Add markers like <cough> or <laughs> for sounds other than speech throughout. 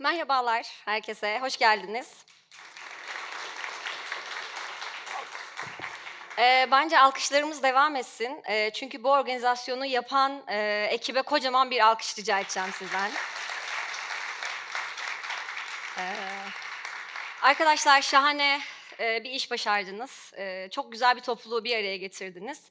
Merhabalar herkese, hoş geldiniz. Eee, bence alkışlarımız devam etsin. Eee, çünkü bu organizasyonu yapan, eee, ekibe kocaman bir alkış rica edeceğim sizden. Eee, arkadaşlar şahane, eee, bir iş başardınız. Eee, çok güzel bir topluluğu bir araya getirdiniz.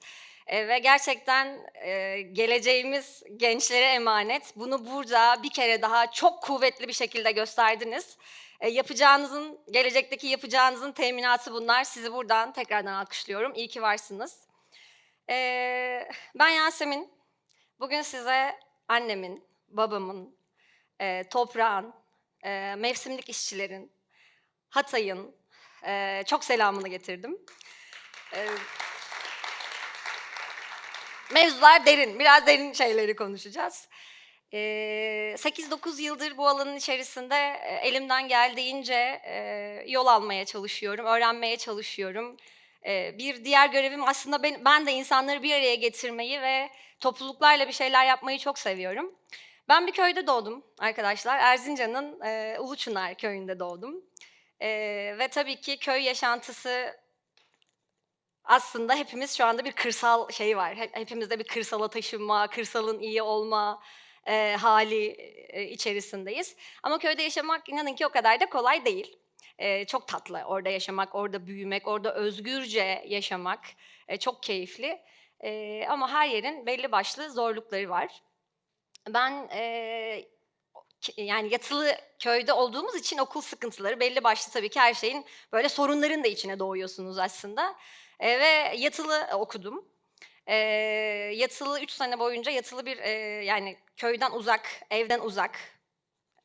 Eee, ve gerçekten, eee, geleceğimiz gençlere emanet. Bunu burada bir kere daha çok kuvvetli bir şekilde gösterdiniz. Eee, yapacağınızın, gelecekteki yapacağınızın teminatı bunlar. Sizi buradan tekrardan alkışlıyorum. İyi ki varsınız. Eee, ben Yasemin. Bugün size annemin, babamın, eee, toprağın, eee, mevsimlik işçilerin, Hatay'ın, eee, çok selamını getirdim. Eee Mevzular derin, biraz derin şeyleri konuşacağız. Eee, 8-9 yıldır bu alanın içerisinde, eee, elimden geldiğince, eee, yol almaya çalışıyorum, öğrenmeye çalışıyorum. Eee, bir diğer görevim aslında ben ben de insanları bir araya getirmeyi ve topluluklarla bir şeyler yapmayı çok seviyorum. Ben bir köyde doğdum arkadaşlar. Erzincan'ın, eee, Uluçınar köyünde doğdum. Eee, ve tabii ki köy yaşantısı aslında hepimiz şu anda bir kırsal şeyi var. Hep hepimizde bir kırsala taşınma, kırsalın iyi olma, eee, hâli, eee, içerisindeyiz. Ama köyde yaşamak inanın ki o kadar da kolay değil. Eee, çok tatlı orada yaşamak, orada büyümek, orada özgürce yaşamak, eee, çok keyifli. Eee, ama her yerin belli başlı zorlukları var. Ben, ki yani yatılı köyde olduğumuz için okul sıkıntıları belli başlı tabii ki her şeyin böyle sorunların da içine doğuyorsunuz aslında. Eee, ve yatılı okudum. Eee, yatılı 3 sene boyunca yatılı bir, eee, yani köyden uzak, evden uzak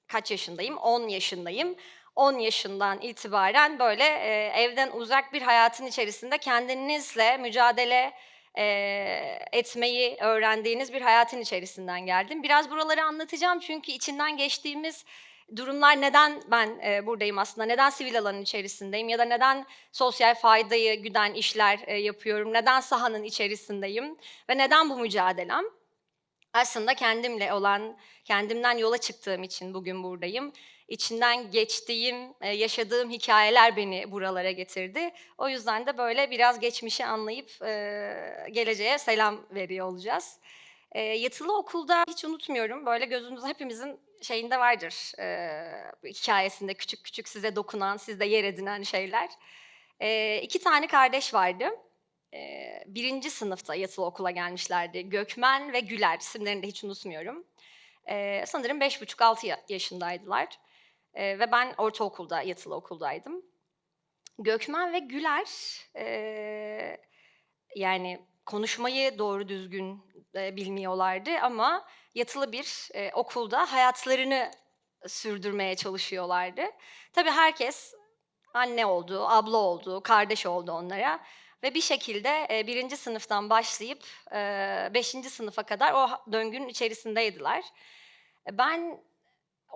kaç yaşındayım? 10 yaşındayım. 10 yaşından itibaren böyle, eee, evden uzak bir hayatın içerisinde kendinizle mücadele, eee, etmeyi öğrendiğiniz bir hayatın içerisinden geldim. Biraz buraları anlatacağım çünkü içinden geçtiğimiz durumlar neden ben, eee, buradayım aslında, neden sivil alanın içerisindeyim ya da neden sosyal faydayı güden işler, eee, yapıyorum, neden sahanın içerisindeyim ve neden bu mücadelem? Aslında kendimle olan, kendimden yola çıktığım için bugün buradayım. İçinden geçtiğim, eee, yaşadığım hikâyeler beni buralara getirdi. O yüzden de böyle biraz geçmişi anlayıp, eee, geleceğe selam veriyor olacağız. Eee, yatılı okulda hiç unutmuyorum, böyle gözünüzde hepimizin şeyinde vardır, eee, hikâyesinde küçük küçük size dokunan, sizde yer edinen şeyler. Eee, 2 tane kardeş vardı. Eee, 1. sınıfta yatılı okula gelmişlerdi. Gökmen ve Güler, isimlerini de hiç unutmuyorum. Eee, sanırım 5,5-6 ya yaşındaydılar, eee, ve ben ortaokulda, yatılı okuldaydım. Gökmen ve Güler, eee, yani konuşmayı doğru düzgün, eee, bilmiyorlardı ama yatılı bir, eee, okulda hayatlarını sürdürmeye çalışıyorlardı. Tabii herkes anne oldu, abla oldu, kardeş oldu onlara ve bir şekilde, eee, 1. sınıftan başlayıp, eee, 5. sınıfa kadar o döngünün içerisindeydiler. E, ben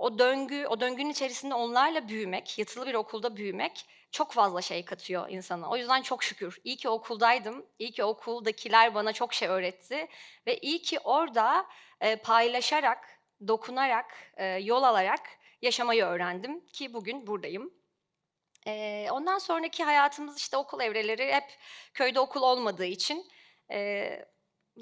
o döngü o döngünün içerisinde onlarla büyümek, yatılı bir okulda büyümek çok fazla şey katıyor insana. O yüzden çok şükür. İyi ki okuldaydım. İyi ki okuldakiler bana çok şey öğretti ve iyi ki orada, eee, paylaşarak, dokunarak, eee, yol alarak yaşamayı öğrendim ki bugün buradayım. Eee, ondan sonraki hayatımız, işte, okul evreleri hep köyde okul olmadığı için, eee,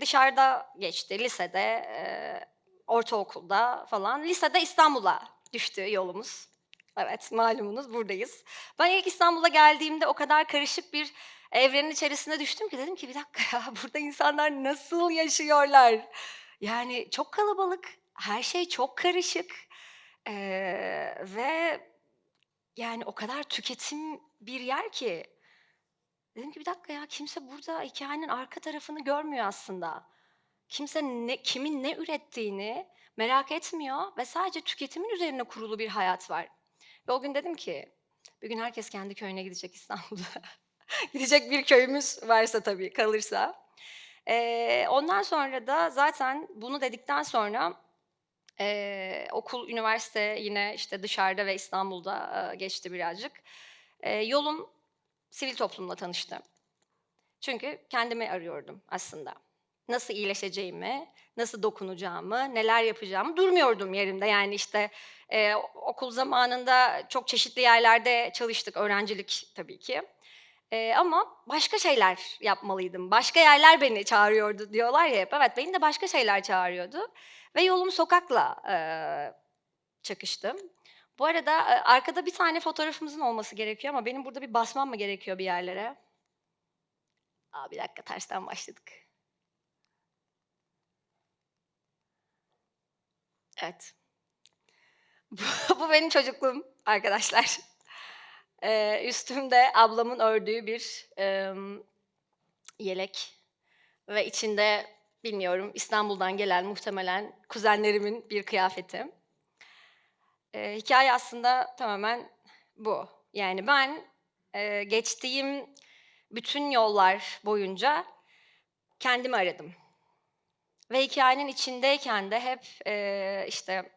dışarıda geçti. Lisede, eee, ortaokulda falan. Lisede İstanbul'a düştü yolumuz. Evet, malumunuz buradayız. Ben ilk İstanbul'a geldiğimde o kadar karışık bir evrenin içerisine düştüm ki dedim ki "Bir dakika ya, <laughs> burada insanlar nasıl yaşıyorlar?" Yani çok kalabalık, her şey çok karışık, eee, ve yani o kadar tüketim bir yer ki. Dedim ki "Bir dakika ya, kimse burada hikâyenin arka tarafını görmüyor aslında. Kimse ne kimin ne ürettiğini merak etmiyor ve sadece tüketimin üzerine kurulu bir hayat var." Ve o gün dedim ki, "Bir gün herkes kendi köyüne gidecek İstanbul'da." <laughs> Gidecek bir köyümüz varsa tabii, kalırsa. Eee, ondan sonra da zaten bunu dedikten sonra, eee, okul, üniversite yine, işte, dışarıda ve İstanbul'da, eee, geçti birazcık. Eee, yolum sivil toplumla tanıştı. Çünkü kendimi arıyordum aslında. Nasıl iyileşeceğimi, nasıl dokunacağımı, neler yapacağımı durmuyordum yerimde. Yani işte e, okul zamanında çok çeşitli yerlerde çalıştık, öğrencilik tabii ki. E, ama başka şeyler yapmalıydım. Başka yerler beni çağırıyordu diyorlar ya hep. Evet, beni de başka şeyler çağırıyordu. Ve yolum sokakla e, çakıştı. Bu arada e, arkada bir tane fotoğrafımızın olması gerekiyor ama benim burada bir basmam mı gerekiyor bir yerlere? Aa, bir dakika tersten başladık. Evet. <laughs> Bu, benim çocukluğum arkadaşlar. Ee, üstümde ablamın ördüğü bir em, yelek ve içinde bilmiyorum İstanbul'dan gelen muhtemelen kuzenlerimin bir kıyafeti. Ee, hikaye aslında tamamen bu. Yani ben e, geçtiğim bütün yollar boyunca kendimi aradım. Ve hikayenin içindeyken de hep e, işte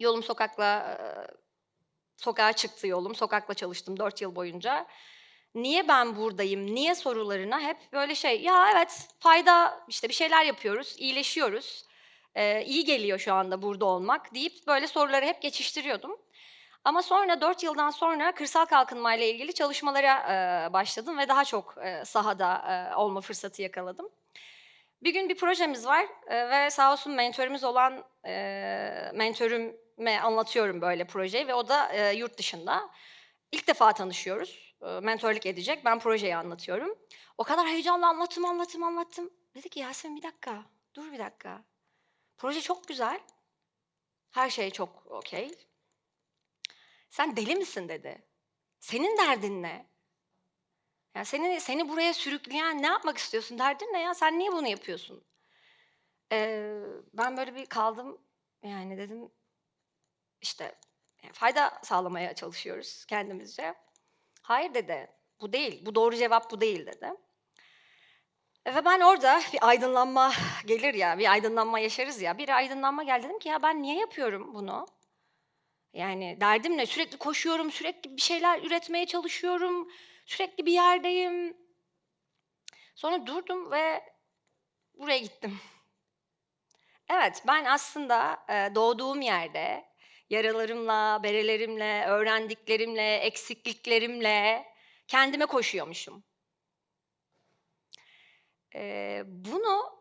yolum sokakla, e, sokağa çıktı yolum, sokakla çalıştım 4 yıl boyunca. Niye ben buradayım, niye sorularına hep böyle şey, ya evet fayda, işte bir şeyler yapıyoruz, iyileşiyoruz, e, iyi geliyor şu anda burada olmak deyip böyle soruları hep geçiştiriyordum. Ama sonra 4 yıldan sonra kırsal kalkınma ile ilgili çalışmalara e, başladım ve daha çok e, sahada e, olma fırsatı yakaladım. Bir gün bir projemiz var e, ve sağ olsun mentörümüz olan e, mentörüme anlatıyorum böyle projeyi ve o da e, yurt dışında. İlk defa tanışıyoruz. E, mentörlük edecek. Ben projeyi anlatıyorum. O kadar heyecanla anlattım, anlattım, anlattım. Dedi ki Yasemin bir dakika, dur bir dakika. Proje çok güzel. Her şey çok okey. Sen deli misin dedi. Senin derdin ne? Ya seni seni buraya sürükleyen ne yapmak istiyorsun? Derdin ne ya? Sen niye bunu yapıyorsun? Ee, ben böyle bir kaldım. Yani dedim işte e, fayda sağlamaya çalışıyoruz kendimizce. Hayır dedi. Bu değil. Bu doğru cevap bu değil dedi. E, Ve ben orada bir aydınlanma gelir ya, bir aydınlanma yaşarız ya. Bir aydınlanma geldi dedim ki ya ben niye yapıyorum bunu? Yani derdim ne? Sürekli koşuyorum, sürekli bir şeyler üretmeye çalışıyorum, sürekli bir yerdeyim. Sonra durdum ve buraya gittim. Evet, ben aslında e, doğduğum yerde yaralarımla, berelerimle, öğrendiklerimle, eksikliklerimle kendime koşuyormuşum. Eee, bunu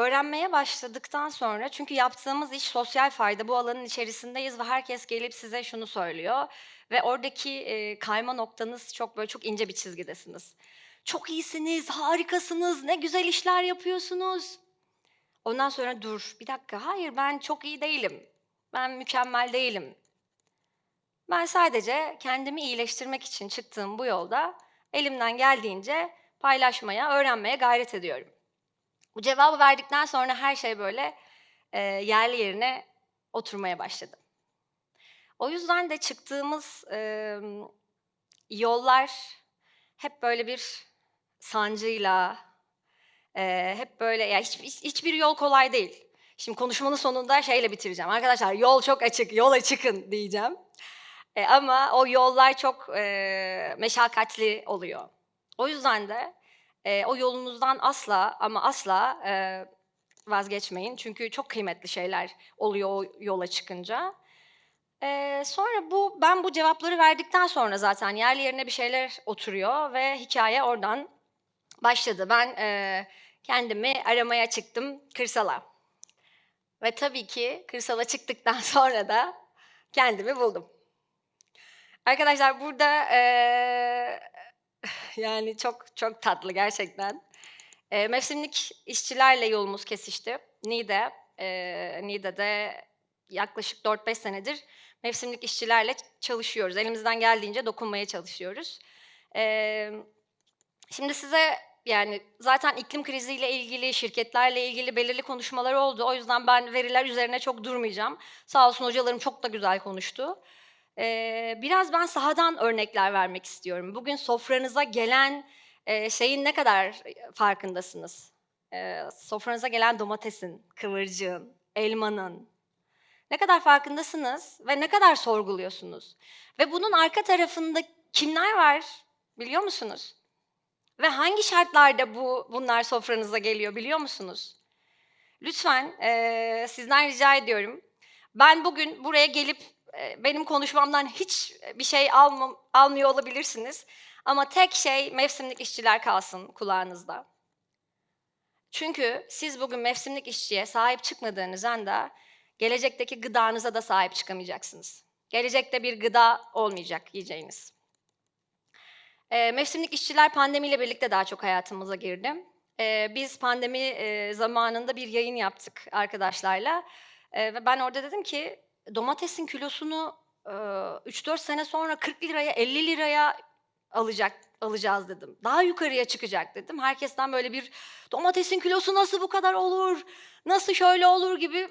öğrenmeye başladıktan sonra çünkü yaptığımız iş sosyal fayda, bu alanın içerisindeyiz ve herkes gelip size şunu söylüyor ve oradaki, eee, kayma noktanız çok, böyle, çok ince bir çizgidesiniz. "Çok iyisiniz, harikasınız, ne güzel işler yapıyorsunuz." Ondan sonra dur, bir dakika, hayır ben çok iyi değilim, ben mükemmel değilim. Ben sadece kendimi iyileştirmek için çıktığım bu yolda elimden geldiğince paylaşmaya, öğrenmeye gayret ediyorum. Bu cevabı verdikten sonra her şey böyle eee, yerli yerine oturmaya başladı. O yüzden de çıktığımız em, yollar hep böyle bir sancıyla, eee, hep böyle ya hiç, hiç- hiçbir yol kolay değil. Şimdi konuşmanın sonunda şeyle bitireceğim. Arkadaşlar yol çok açık, yola çıkın diyeceğim. E, ama o yollar çok eee, meşakkatli oluyor. O yüzden de e, o yolunuzdan asla ama asla e, vazgeçmeyin. Çünkü çok kıymetli şeyler oluyor o yola çıkınca. E, sonra bu ben bu cevapları verdikten sonra zaten yerli yerine bir şeyler oturuyor ve hikaye oradan başladı. Ben e, kendimi aramaya çıktım kırsala. Ve tabii ki kırsala çıktıktan <laughs> sonra da kendimi buldum. Arkadaşlar burada eee, yani çok çok tatlı gerçekten. Eee, mevsimlik işçilerle yolumuz kesişti. Niğde, eee, Niğde'de yaklaşık 4-5 senedir mevsimlik işçilerle çalışıyoruz. Elimizden geldiğince dokunmaya çalışıyoruz. Emm, şimdi size yani zaten iklim kriziyle ilgili, şirketlerle ilgili belirli konuşmalar oldu. O yüzden ben veriler üzerine çok durmayacağım. Sağ olsun hocalarım çok da güzel konuştu. Eee, biraz ben sahadan örnekler vermek istiyorum. Bugün sofranıza gelen, eee, şeyin ne kadar, farkındasınız? Eee, sofranıza gelen domatesin, kıvırcığın, elmanın ne kadar farkındasınız ve ne kadar sorguluyorsunuz? Ve bunun arka tarafında kimler var biliyor musunuz? Ve hangi şartlarda bu bunlar sofranıza geliyor biliyor musunuz? Lütfen eee, sizden rica ediyorum. Ben bugün buraya gelip benim konuşmamdan hiç bir şey almam, almıyor olabilirsiniz. Ama tek şey mevsimlik işçiler kalsın kulağınızda. Çünkü siz bugün mevsimlik işçiye sahip çıkmadığınız anda gelecekteki gıdanıza da sahip çıkamayacaksınız. Gelecekte bir gıda olmayacak yiyeceğiniz. Eee, mevsimlik işçiler pandemiyle birlikte daha çok hayatımıza girdi. Eee, biz pandemi eee, zamanında bir yayın yaptık arkadaşlarla Eee, ve ben orada dedim ki domatesin kilosunu eee, 3-4 sene sonra 40 liraya 50 liraya alacak alacağız dedim. Daha yukarıya çıkacak dedim. Herkesten böyle bir domatesin kilosu nasıl bu kadar olur? Nasıl şöyle olur gibi.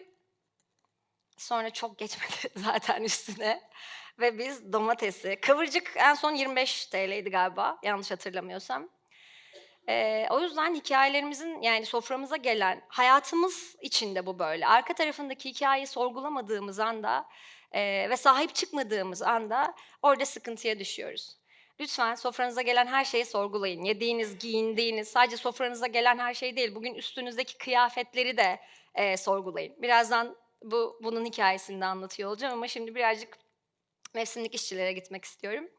Sonra çok geçmedi <laughs> zaten üstüne. Ve biz domatesi, kıvırcık en son 25 TL'ydi galiba yanlış hatırlamıyorsam. Eee, o yüzden hikayelerimizin yani soframıza gelen hayatımız içinde bu böyle. Arka tarafındaki hikayeyi sorgulamadığımız anda eee, ve sahip çıkmadığımız anda orada sıkıntıya düşüyoruz. Lütfen sofranıza gelen her şeyi sorgulayın. Yediğiniz, giyindiğiniz, sadece sofranıza gelen her şey değil, bugün üstünüzdeki kıyafetleri de eee, sorgulayın. Birazdan bu bunun hikayesini de anlatıyor olacağım ama şimdi birazcık mevsimlik işçilere gitmek istiyorum.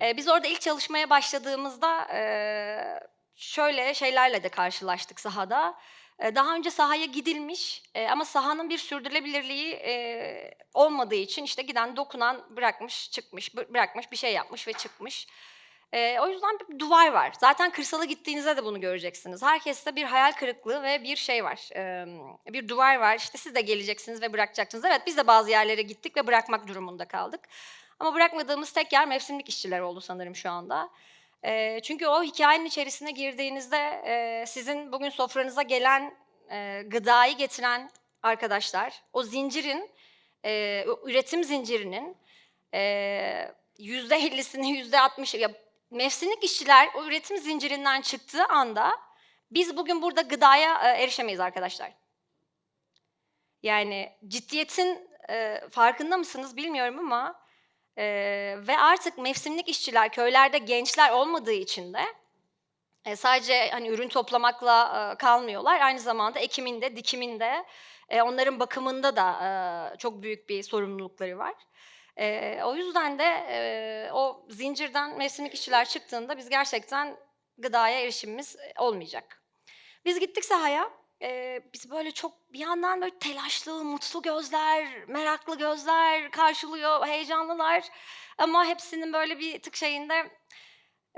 Eee, biz orada ilk çalışmaya başladığımızda eee, şöyle şeylerle de karşılaştık sahada. Eee, daha önce sahaya gidilmiş eee, ama sahanın bir sürdürülebilirliği eee, olmadığı için işte giden dokunan bırakmış çıkmış, bı- bırakmış bir şey yapmış ve çıkmış. O yüzden bir duvar var. Zaten kırsala gittiğinizde de bunu göreceksiniz. Herkeste bir hayal kırıklığı ve bir şey var. Bir duvar var. İşte siz de geleceksiniz ve bırakacaksınız. Evet biz de bazı yerlere gittik ve bırakmak durumunda kaldık. Ama bırakmadığımız tek yer mevsimlik işçiler oldu sanırım şu anda. Eee, çünkü o hikayenin içerisine girdiğinizde eee, sizin bugün sofranıza gelen eee, gıdayı getiren arkadaşlar, o zincirin, o üretim zincirinin yüzde ellisini, <laughs> yüzde altmış, ya mevsimlik işçiler o üretim zincirinden çıktığı anda biz bugün burada gıdaya eee, erişemeyiz arkadaşlar. Yani ciddiyetin eee, farkında mısınız bilmiyorum ama eee, ve artık mevsimlik işçiler köylerde gençler olmadığı için de e, sadece hani ürün toplamakla e, kalmıyorlar. Aynı zamanda ekiminde, dikiminde, e, onların bakımında da e, çok büyük bir sorumlulukları var. E, o yüzden de e, o zincirden mevsimlik işçiler çıktığında biz gerçekten gıdaya erişimimiz e, olmayacak. Biz gittik sahaya. E, biz böyle çok bir yandan böyle telaşlı, mutlu gözler, meraklı gözler karşılıyor, heyecanlılar. Ama hepsinin böyle bir tık şeyinde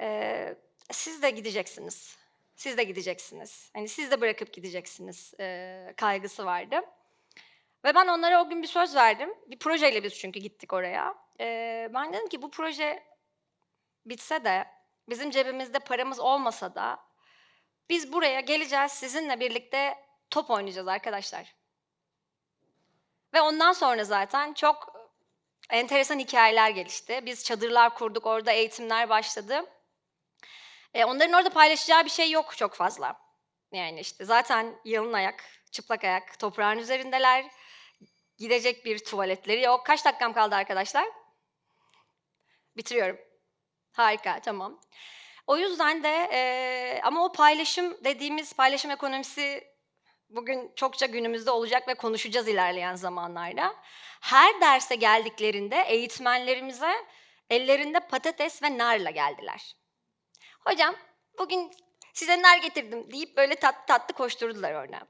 e, siz de gideceksiniz. Siz de gideceksiniz. Hani siz de bırakıp gideceksiniz e, kaygısı vardı. Ve ben onlara o gün bir söz verdim. Bir projeyle biz çünkü gittik oraya. E, ben dedim ki bu proje bitse de bizim cebimizde paramız olmasa da biz buraya geleceğiz sizinle birlikte top oynayacağız arkadaşlar. Ve ondan sonra zaten çok enteresan hikayeler gelişti. Biz çadırlar kurduk, orada eğitimler başladı. E, onların orada paylaşacağı bir şey yok çok fazla. Yani işte zaten yalın ayak, çıplak ayak, toprağın üzerindeler. Gidecek bir tuvaletleri yok. Kaç dakikam kaldı arkadaşlar? Bitiriyorum. Harika, tamam. O yüzden de e, ama o paylaşım dediğimiz paylaşım ekonomisi bugün çokça günümüzde olacak ve konuşacağız ilerleyen zamanlarda. Her derse geldiklerinde eğitmenlerimize ellerinde patates ve narla geldiler. Hocam bugün size nar getirdim deyip böyle tatlı tatlı koşturdular orada.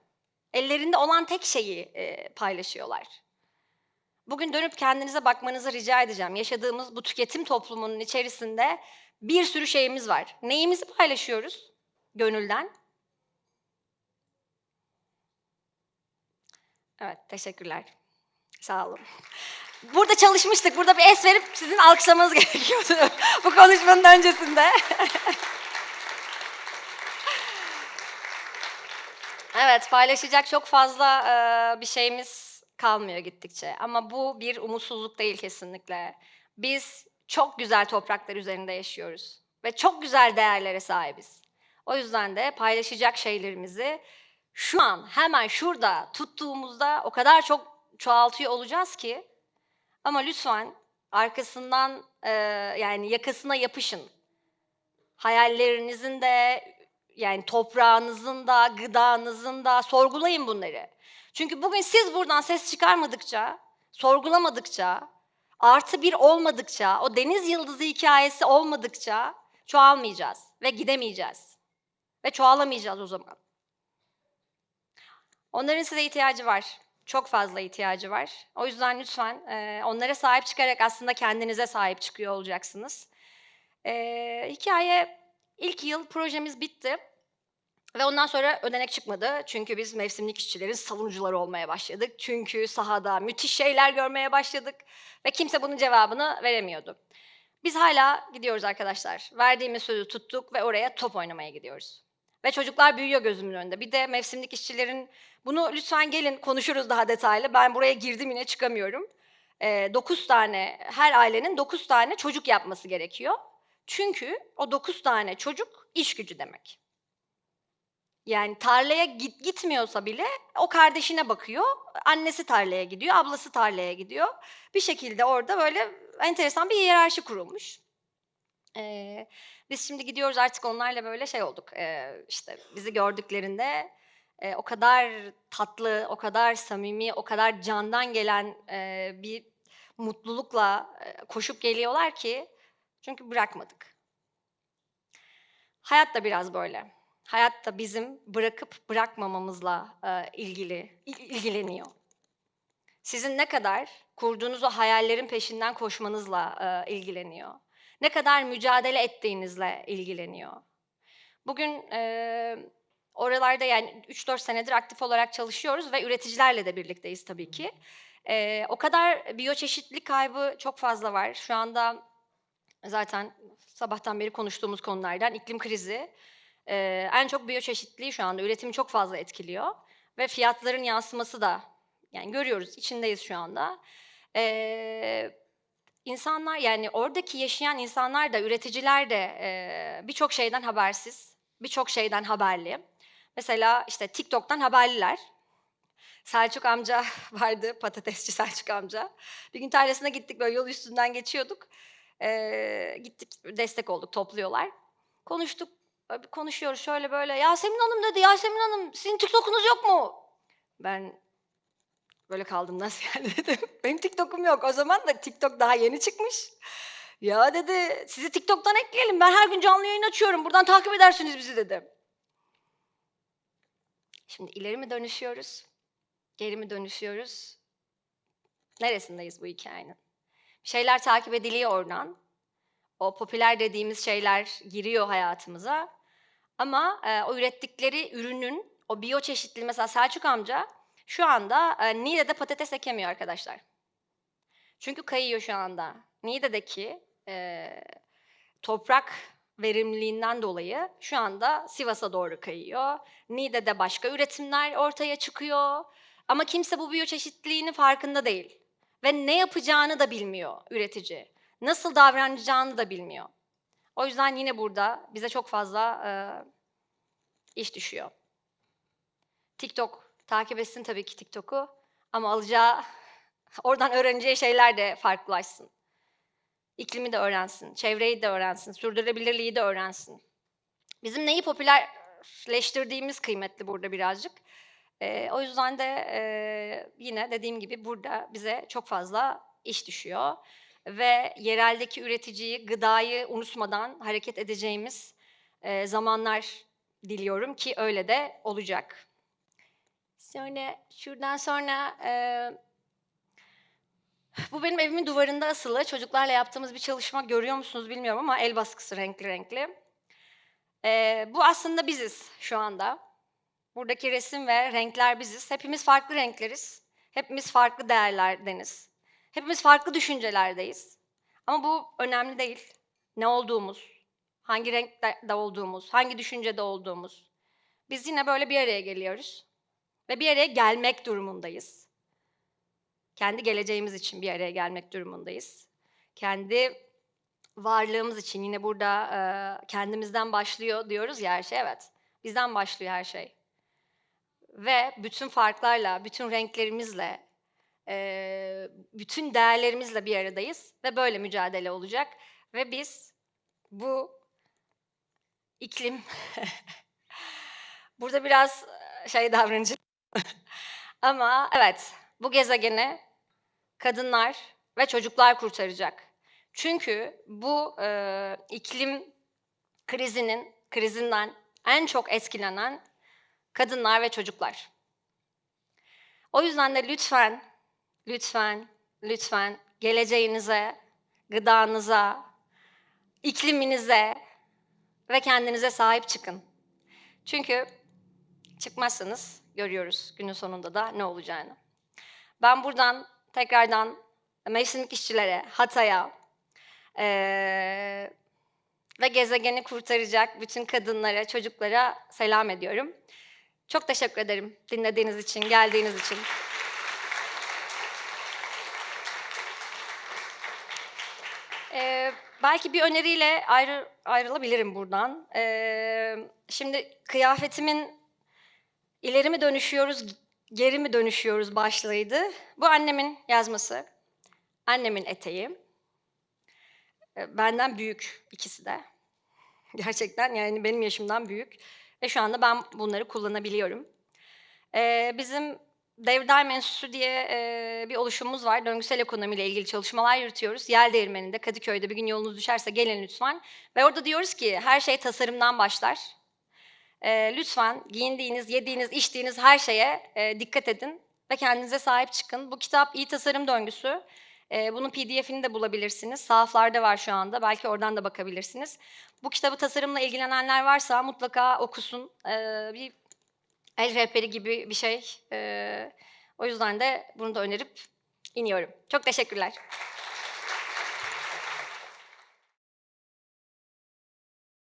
Ellerinde olan tek şeyi e, paylaşıyorlar. Bugün dönüp kendinize bakmanızı rica edeceğim. Yaşadığımız bu tüketim toplumunun içerisinde bir sürü şeyimiz var. Neyimizi paylaşıyoruz gönülden? Evet, teşekkürler. Sağ olun. Burada çalışmıştık. Burada bir es verip sizin alkışlamanız <laughs> gerekiyordu bu konuşmanın öncesinde. <laughs> Evet, paylaşacak çok fazla eee, bir şeyimiz kalmıyor gittikçe. Ama bu bir umutsuzluk değil kesinlikle. Biz çok güzel topraklar üzerinde yaşıyoruz ve çok güzel değerlere sahibiz. O yüzden de paylaşacak şeylerimizi şu an hemen şurada tuttuğumuzda o kadar çok çoğaltıyor olacağız ki. Ama lütfen arkasından eee, yani yakasına yapışın. Hayallerinizin de yani toprağınızın da, gıdanızın da sorgulayın bunları. Çünkü bugün siz buradan ses çıkarmadıkça, sorgulamadıkça, artı bir olmadıkça, o deniz yıldızı hikayesi olmadıkça çoğalmayacağız ve gidemeyeceğiz. Ve çoğalamayacağız o zaman. Onların size ihtiyacı var. Çok fazla ihtiyacı var. O yüzden lütfen e, onlara sahip çıkarak aslında kendinize sahip çıkıyor olacaksınız. E, hikaye ilk yıl projemiz bitti. Ve ondan sonra ödenek çıkmadı. Çünkü biz mevsimlik işçilerin savunucuları olmaya başladık. Çünkü sahada müthiş şeyler görmeye başladık. Ve kimse bunun cevabını veremiyordu. Biz hala gidiyoruz arkadaşlar. Verdiğimiz sözü tuttuk ve oraya top oynamaya gidiyoruz. Ve çocuklar büyüyor gözümün önünde. Bir de mevsimlik işçilerin, bunu lütfen gelin konuşuruz daha detaylı. Ben buraya girdim yine çıkamıyorum. 9 tane, her ailenin 9 tane çocuk yapması gerekiyor. Çünkü o 9 tane çocuk iş gücü demek. Yani tarlaya git, gitmiyorsa bile o kardeşine bakıyor. Annesi tarlaya gidiyor, ablası tarlaya gidiyor. Bir şekilde orada böyle enteresan bir hiyerarşi kurulmuş. Ee, biz şimdi gidiyoruz artık onlarla böyle şey olduk. Ee, işte bizi gördüklerinde e, o kadar tatlı, o kadar samimi, o kadar candan gelen e, bir mutlulukla koşup geliyorlar ki çünkü bırakmadık. Hayat da biraz böyle. Hayat da bizim bırakıp bırakmamamızla e, ilgili il- ilgileniyor. Sizin ne kadar kurduğunuz o hayallerin peşinden koşmanızla e, ilgileniyor. Ne kadar mücadele ettiğinizle ilgileniyor. Bugün e, oralarda yani 3-4 senedir aktif olarak çalışıyoruz ve üreticilerle de birlikteyiz tabii ki. E, o kadar biyoçeşitlilik kaybı çok fazla var. Şu anda zaten sabahtan beri konuştuğumuz konulardan iklim krizi. E, en çok biyoçeşitliliği şu anda üretimi çok fazla etkiliyor. Ve fiyatların yansıması da yani görüyoruz içindeyiz şu anda. E, insanlar yani oradaki yaşayan insanlar da üreticiler de e, birçok şeyden habersiz, birçok şeyden haberli. Mesela işte TikTok'tan haberliler. Selçuk amca <laughs> vardı, patatesçi Selçuk amca. Bir gün tarlasına gittik, böyle yol üstünden geçiyorduk. Ee, gittik, destek olduk, topluyorlar. Konuştuk, konuşuyoruz şöyle böyle. Yasemin Hanım dedi, Yasemin Hanım sizin TikTok'unuz yok mu? Ben böyle kaldım, nasıl yani <laughs> dedim. Benim TikTok'um yok. O zaman da TikTok daha yeni çıkmış. Ya dedi, sizi TikTok'tan ekleyelim. Ben her gün canlı yayın açıyorum. Buradan takip edersiniz bizi dedi. Şimdi ileri mi dönüşüyoruz? Geri mi dönüşüyoruz? Neresindeyiz bu hikayenin? Şeyler takip ediliyor oradan. O popüler dediğimiz şeyler giriyor hayatımıza. Ama e, o ürettikleri ürünün, o biyoçeşitli mesela Selçuk amca şu anda e, Niğde'de patates ekemiyor arkadaşlar. Çünkü kayıyor şu anda. Niğde'deki e, toprak verimliliğinden dolayı şu anda Sivas'a doğru kayıyor. Niğde'de başka üretimler ortaya çıkıyor. Ama kimse bu biyoçeşitliliğinin farkında değil. Ve ne yapacağını da bilmiyor üretici. Nasıl davranacağını da bilmiyor. O yüzden yine burada bize çok fazla e, iş düşüyor. TikTok takip etsin tabii ki TikTok'u ama alacağı <laughs> oradan öğreneceği şeyler de farklılaşsın. İklimi de öğrensin, çevreyi de öğrensin, sürdürülebilirliği de öğrensin. Bizim neyi popülerleştirdiğimiz kıymetli burada birazcık. Ee, o yüzden de e, yine dediğim gibi burada bize çok fazla iş düşüyor. Ve yereldeki üreticiyi, gıdayı unutmadan hareket edeceğimiz e, zamanlar diliyorum ki öyle de olacak. Sonra şuradan sonra e, bu benim evimin duvarında asılı. Çocuklarla yaptığımız bir çalışma görüyor musunuz bilmiyorum ama el baskısı renkli renkli. E, bu aslında biziz şu anda. Buradaki resim ve renkler biziz. Hepimiz farklı renkleriz. Hepimiz farklı değerlerdeniz. Hepimiz farklı düşüncelerdeyiz. Ama bu önemli değil. Ne olduğumuz, hangi renkte olduğumuz, hangi düşüncede olduğumuz. Biz yine böyle bir araya geliyoruz. Ve bir araya gelmek durumundayız. Kendi geleceğimiz için bir araya gelmek durumundayız. Kendi varlığımız için yine burada e, kendimizden başlıyor diyoruz ya her şey. Evet, bizden başlıyor her şey. Ve bütün farklarla, bütün renklerimizle, e, bütün değerlerimizle bir aradayız. Ve böyle mücadele olacak. Ve biz bu iklim <laughs> Burada biraz şey davranıcı. <laughs> Ama evet, bu gezegeni kadınlar ve çocuklar kurtaracak. Çünkü bu e, iklim krizinin krizinden en çok etkilenen kadınlar ve çocuklar. O yüzden de lütfen, lütfen, lütfen geleceğinize, gıdanıza, ikliminize ve kendinize sahip çıkın. Çünkü çıkmazsanız görüyoruz günün sonunda da ne olacağını. Ben buradan tekrardan mevsimlik işçilere, Hatay'a eee, ve gezegeni kurtaracak bütün kadınlara, çocuklara selam ediyorum. Çok teşekkür ederim dinlediğiniz için, geldiğiniz için. Eee, belki bir öneriyle ayrı, ayrılabilirim buradan. Eee, şimdi kıyafetimin ileri mi dönüşüyoruz, geri mi dönüşüyoruz başlığıydı. Bu annemin yazması. Annemin eteği. E, Benden büyük ikisi de. Gerçekten yani benim yaşımdan büyük. Ve şu anda ben bunları kullanabiliyorum. Ee, bizim Devdar Enstitüsü diye e, bir oluşumumuz var. Döngüsel ekonomiyle ilgili çalışmalar yürütüyoruz. Yel Değirmeni'nde, Kadıköy'de bir gün yolunuz düşerse gelin lütfen. Ve orada diyoruz ki her şey tasarımdan başlar. Ee, lütfen giyindiğiniz, yediğiniz, içtiğiniz her şeye e, dikkat edin ve kendinize sahip çıkın. Bu kitap iyi tasarım döngüsü. Ee, bunun PDF'ini de bulabilirsiniz. Sahaflarda var şu anda. Belki oradan da bakabilirsiniz. Bu kitabı tasarımla ilgilenenler varsa mutlaka okusun. Ee, bir el rehberi gibi bir şey. Ee, o yüzden de bunu da önerip iniyorum. Çok teşekkürler.